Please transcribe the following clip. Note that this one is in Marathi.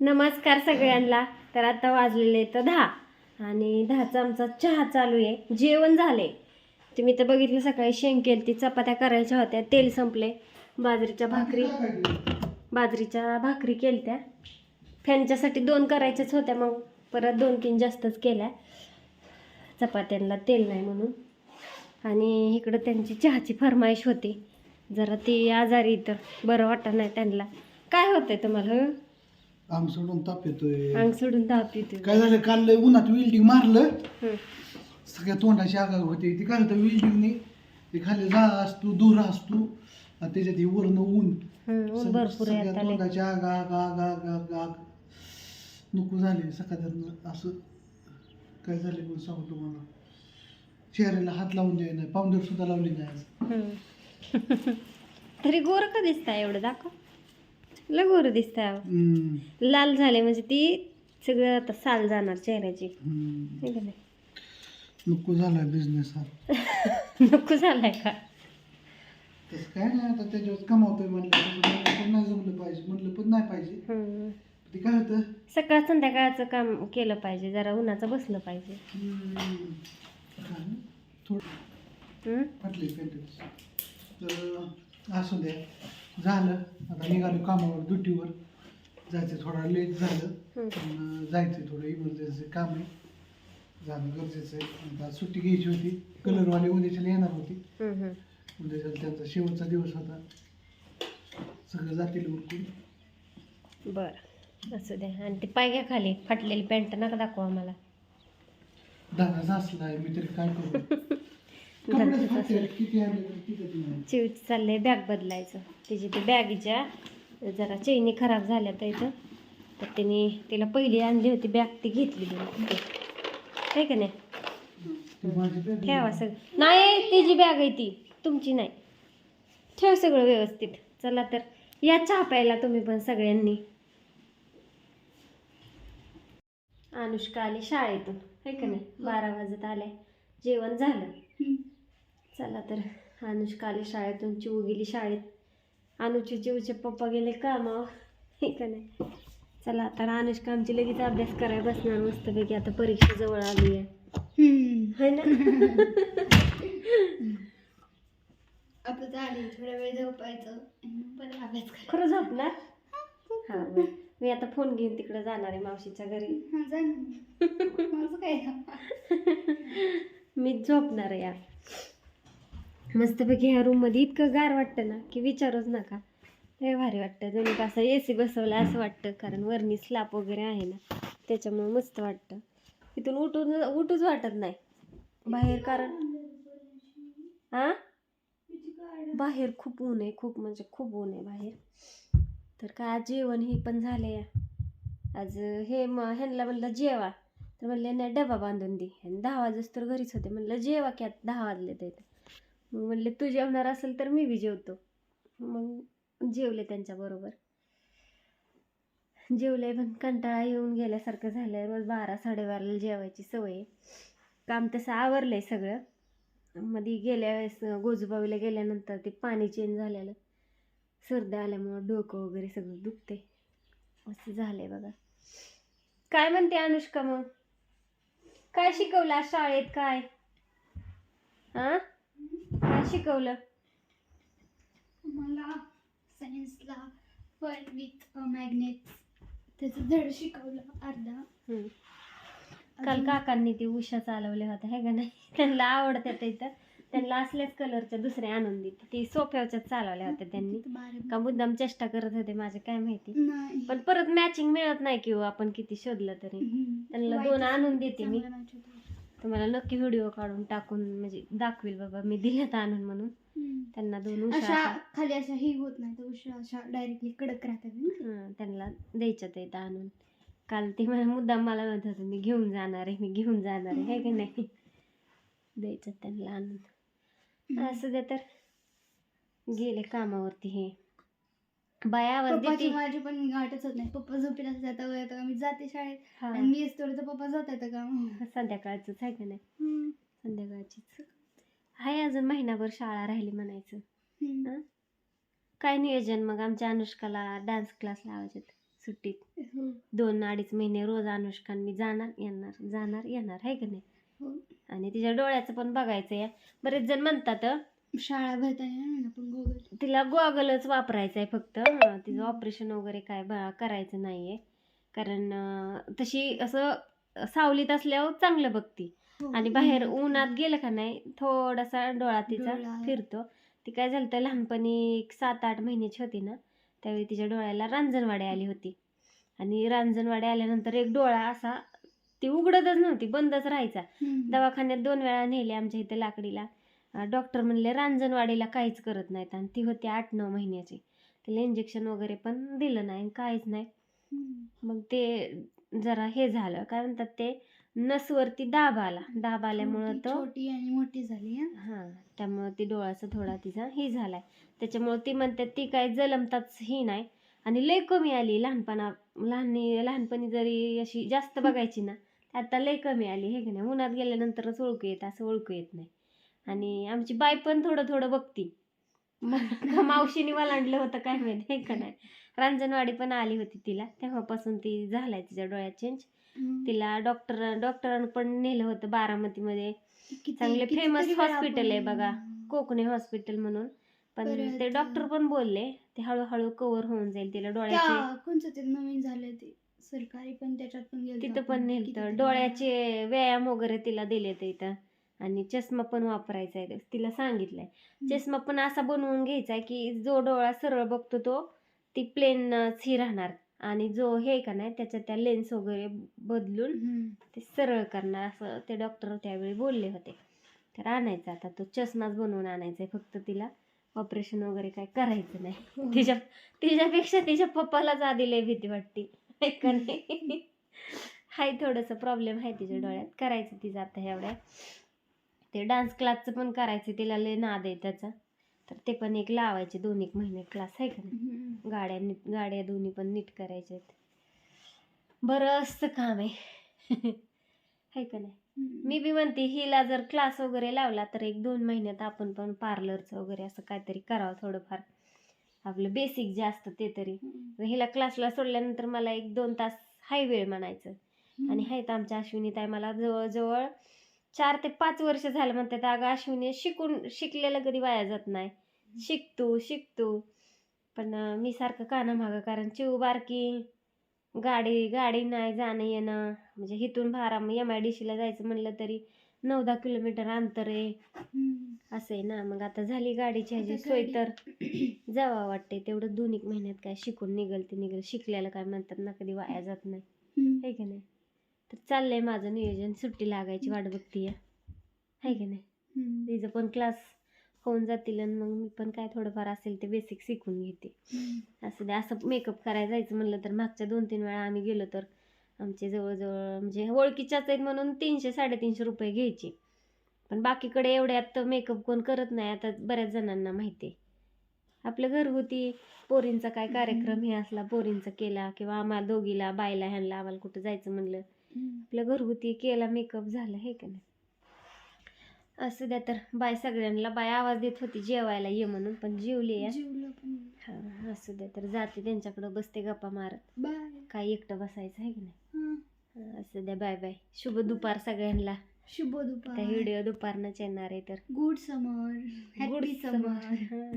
नमस्कार सगळ्यांना. तर आता वाजलेले तर दहा आणि दहाचा आमचा चहा चालू आहे. जेवण झाले. तुम्ही तर बघितलं सकाळी शेंग केली ती चपात्या करायच्या होत्या. तेल संपले. बाजरीच्या भाकरी बाजरीच्या भाकरी केलत्या. फॅनच्यासाठी दोन करायच्याच होत्या मग. परत दोन तीन जास्तच केल्या. चपात्यांना तेल नाही म्हणून. आणि इकडं त्यांची चहाची फरमाईश होती. जरा ती आजारी तर बरं वाटत नाही त्यांना. काय होतंय तुम्हाला अंग सोडून ताप येतोय. अंग सोडून ताप येते काय झालं? काल लय उन्हात विल्डिंग मारलं. सगळ्या तोंडाची आगाग होती. ती काय होतं विल्डिंगने ते खाली जा असतो दूर असतो. आणि त्याच्यात हे वरनं ऊन. सगळ्या. तोंडाची आग आग आग आग आग आग. नको झाले सकाळच्यानं असं. काय झाले म्हणून सांगतो तुम्हाला? चेहऱ्याला हात लावून द्याय नाही. पावडर सुद्धा लावली नाही. हं. तरी गोर का दिसताय एवढं दाखव. लय गोर दिसताय अहो. हम्म, लाल झाले म्हणजे ती सगळं आता साल जाणार चेहऱ्याची. हम्म. है का नाही? नको झालाय बिझनेस हा. नको झालाय का? तसं काय नाही आता त्याच्यावर कमावतोय म्हणलं तसं म्हणलं पण नाही जमलं पाहिजे म्हणलं पण नाही पाहिजे. ते काय होतं? सकाळ संध्याकाळचं काम केलं पाहिजे जरा उन्हाचं बसलं पाहिजे. हम्म, काय नाही, थोडं? फाटले पेंटेक्स तर असू द्या. झालं. आता निघालो कामावर ड्युटीवर. जायचं थोडा लेट झालं. पण जायचं थोडं इमर्जन्सी काम आहे. जाणं गरजेचं आहे. आता सुट्टी घ्यायची होती. कलरवाले उद्याच्याला येणार होती. उद्याच्याला त्यांचा शेवटचा दिवस होता. सगळं जातील उरकून. बरं. असू द्या आणि ते पाय घ्या खाली फाटलेली पॅन्ट नका दाखवा आम्हाला. दाना असलाय मी तरी काय करू? चिवची चाललंय बॅग बदलायचं. तिची ते बॅगीच्या जरा चैनी खराब झाल्या तर इथं. तर तिने तिला पहिली आणली होती बॅग ती घेतली तिने. आहे का नाही? ठेवा सगळं. नाही तिची बॅग आहे ती. तुमची नाही. ठेव सगळं व्यवस्थित. चला तर या चहा प्यायला तुम्ही पण सगळ्यांनी. अनुष्का आली शाळेतून. आहे का नाही? बारा वाजत आले जेवण झालं. चला तर. अनुष्का आली शाळेतून चिऊ गेली शाळेत. अनुचे चिऊचे पप्पा गेले कामावर. हे का नाही? चला तर अनुष्का आमची लगेच अभ्यास करायला बसणार मस्तपैकी आता परीक्षा जवळ आली आहे. है ना? आता झाली थोडा वेळ झोपायचं. परत अभ्यास खरं झोपणार? हा. मी आता फोन घेऊन तिकडे जाणार आहे मावशीच्या घरी. हा, काय? मी झोपणार आहे यार मस्तपैकी ह्या रूममध्ये इतकं गार वाटतं ना की विचारूच नका. लय भारी वाटतं. जणू का असं ए सी बसवला असं वाटतं कारण वरनी स्लॅप वगैरे आहे ना त्याच्यामुळे मस्त वाटतं. इथून उठून उठूच वाटत नाही. बाहेर कारण हां बाहेर खूप ऊन आहे खूप म्हणजे खूप ऊन आहे बाहेर. तर काय आज जेवण हे पण झालं या आज हे म ह्यांना म्हणलं जेवा. तर म्हणलं नाही डबा बांधून दे. आणि दहा वाजेस तर घरीच होते. म्हणलं जेवा की आता दहा वाजले तर मग म्हणले तू जेवणार असेल तर मी बी जेवतो. मग जेवले त्यांच्याबरोबर. जेवले पण कंटाळा येऊन गेल्यासारखं झालं रोज बारा साडेबाराला जेवायची सवय काम तसं आवरलंय सगळं. मध्ये गेल्या वेळेस गोजूबावीला गेल्यानंतर ते पाणी चेंज झालेलं. सर्दी आल्यामुळं डोकं वगैरे सगळं दुखते असं झालंय बघा. काय म्हणते अनुष्का मग? काय शिकवलं आज शाळेत? काय? हां काय शिकवलं? मला सायन्सला फन विथ मॅग्नेट त्याचं धड शिकवलं अर्धा. हम्म. काल काकांनी ती उषा चालवल्या होत्या हे का नाही? त्यांना आवडत्या इथं. त्यांना असल्याच कलरच्या दुसऱ्या आणून दिली. ती सोफ्याच्या चालवल्या होत्या त्यांनी. तिथं का मुद्दाम चेष्टा करत होते माझे काय माहिती? नाही. पण परत मॅचिंग मिळत नाही किंवा आपण किती शोधलं तरी. हम्म. त्यांना White दोन आणून देते मी. चांगलं match होतं. तुम्हाला नक्की व्हिडिओ काढून टाकून म्हणजे दाखवेल बाबा. मी दिल्यात आणून म्हणून. त्यांना दोन उषा अशा खाली अशा ही होत नाही तर उशा अशा डायरेक्टली कडक राहतात ना. हं, त्यांना द्यायच्यात आहेत आणून. काल ते मला मुद्दाम मला म्हणत होते मी घेऊन जाणार आहे मी घेऊन जाणार आहे हे की नाही? द्यायच्यात त्यांना आणून. असं दे तर. गेले कामावरती हे. बाय आवाज पप्पाची माझी पण गाठच होत नाही. पप्पा झोपेला जाता येतं मी जाते शाळेत. हा. आणि मी येतो तर पप्पा जात येतं का? संध्याकाळचंच आहे का नाही? हम्म. संध्याकाळचीच. आहे अजून महिनाभर शाळा राहिली म्हणायचं. हम्म. काय नियोजन मग आमच्या अनुष्काला डान्स क्लास लावायचे सुट्टीत? हो. दोन अडीच महिने रोज अनुष्का आणि मी जाणार येणार जाणार येणार. आहे का नाही? हो. आणि तिच्या डोळ्याचं पण बघायचं आहे बरेच जण म्हणतात "अं, शाळा भरताना ना पण गोगल तिला गॉगलच वापरायचं आहे फक्त. तिचं ऑपरेशन वगैरे काय बा करायचं नाही आहे कारण अं, तशी असं सावलीत असल्यावर चांगलं बघती. हो. आणि बाहेर उन्हात गेलं का नाही थोडासा डोळा तिचा डोळा. फिरतो. ती काय झालं तर लहानपणी एक सात आठ महिन्याची होती ना त्यावेळी तिच्या डोळ्याला रांजणवाडी आली होती. आणि रांजणवाडी आल्यानंतर एक डोळा असा ती उघडतच नव्हती बंदच राहायचा. दवाखान्यात दोन वेळा नेले आमच्या इथे लाकडीला. डॉक्टर म्हणले रांजणवाडीला काहीच करत नाहीत आणि ती होती आठ नऊ महिन्याची. तिला इंजेक्शन वगैरे पण दिलं नाही काहीच नाही. मग ते जरा हे झालं काय म्हणतात ते नसवरती दाब आला. दाब आल्यामुळं तो छोटी आणि मोठी झाली हं. हां त्यामुळं ती डोळाचा थोडा तिचा हे झालाय. त्याच्यामुळं ती म्हणते ती काय जलमताच ही नाही. आणि लय कमी आली लहानपणा लहान लहानपणी जरी अशी जास्त बघायची ना आता लय कमी आली हे की नाही? उन्हात गेल्यानंतरच ओळखू येत असं ओळखू येत नाही. आणि आमची बाई पण थोडं थोडं बघती. मग मावशीने वलांडलं होतं काय माहिती हे का नाही. रांजणवाडी पण आली होती तिला तेव्हापासून ती झालाय तिच्या डोळ्यात चेंज. तिला डॉक्टर डॉक्टरांनी पण नेलं होतं बारामतीमध्ये. चांगले वेळा hospital आहे बघा. कोकणे हॉस्पिटल म्हणून. पण ते डॉक्टर पण बोलले ते हळूहळू कव्हर होऊन जाईल तिला डोळ्याचे. कोणचं ते नवीन झालं ते सरकारी पण त्याच्यात पण तिथं पण नेलतं. डोळ्याचे व्यायाम वगैरे तिला दिले ते इथं. आणि चष्मा पण वापरायचा आहे. तिला सांगितलंय. चष्मा पण असा बनवून घ्यायचा आहे की जो डोळा सरळ बघतो तो ती प्लेन ही राहणार. आणि जो हे का नाही त्याच्या त्या लेन्स वगैरे बदलून ते सरळ करणार असं ते डॉक्टर त्यावेळी बोलले होते. तर आणायचं आता तो चष्माच बनवून आणायचा आहे फक्त तिला. ऑपरेशन वगैरे काय करायचं नाही. तिच्या तिच्यापेक्षा तिच्या पप्पालाच आधी लय भीती वाटते. नाही? हाय थोडंसं प्रॉब्लेम आहे तिच्या डोळ्यात. करायचं तिचं आता एवढ्या ते डान्स क्लासचं पण करायचं तिला लय नाद आहे त्याचा. तर ते पण एक लावायचे दोन एक महिने क्लास आहे का नाही? गाड्या नीट गाड्या दोन्ही पण नीट करायच्या बरंचसं काम आहे. आहे का नाही? मी बी म्हणते हिला जर क्लास वगैरे लावला तर एक दोन महिन्यात आपण पण पार्लरचं वगैरे असं काहीतरी करावं थोडंफार. आपलं बेसिक जे असतं ते तरी. तर हिला क्लासला सोडल्यानंतर मला एक दोन तास हाय वेळ म्हणायचं. आणि आहेत आमच्या अश्विनी ताई मला जवळजवळ चार ते पाच वर्ष झालं म्हणतात अगं अश्विनी शिकून शिकलेलं कधी वाया जात नाही. शिकतो शिकतो पण मी सारखं काना मागं कारण चिव बारकी गाडी गाडी नाही जाणं येणं. म्हणजे इथून भारा एम आय डी सीला जायचं म्हणलं तरी नऊ दहा किलोमीटर अंतर आहे. असं आहे ना. मग आता झाली गाडीची ह्याची सोय तर जावा वाटते तेवढं दोन एक महिन्यात काय शिकून निघल ते निघल. शिकल्याला काय म्हणतात ना कधी वाया जात नाही. आहे का नाही? तर चाललंय माझं नियोजन. सुट्टी लागायची वाट बघतीये. आहे का नाही? तिचं पण क्लास होऊन जातील आणि मग मी पण काय थोडंफार असेल ते बेसिक शिकून घेते. असं असं मेकअप करायला जायचं म्हणलं तर मागच्या दोन तीन वेळा आम्ही गेलो तर आमचे जवळजवळ म्हणजे ओळखीच्याच आहेत म्हणून तीनशे साडेतीनशे रुपये घ्यायचे. पण बाकीकडे एवढ्यात मेकअप कोण करत नाही. आता बऱ्याच जणांना माहिती आहे आपलं घरगुती पोरींचा काय कार्यक्रम हे असला पोरींचा केला किंवा आम्हाला दोघीला बायला ह्यांना आम्हाला कुठं जायचं म्हणलं. आपलं घरगुती केला मेकअप झालं हे का नाही? असं द्या तर बाय सगळ्यांना बाय आवाज देत होती जेवायला ये म्हणून पण जेवली या हा असू द्या तर जाते त्यांच्याकडं बसते गप्पा मारत. बाय. काय एकटं बसायचं आहे की नाही? हा, असू द्या बाय बाय. शुभ दुपार सगळ्यांना. शुभ दुपार. व्हिडिओ दुपारनंच येणार आहे तर. गुड समर गुड समर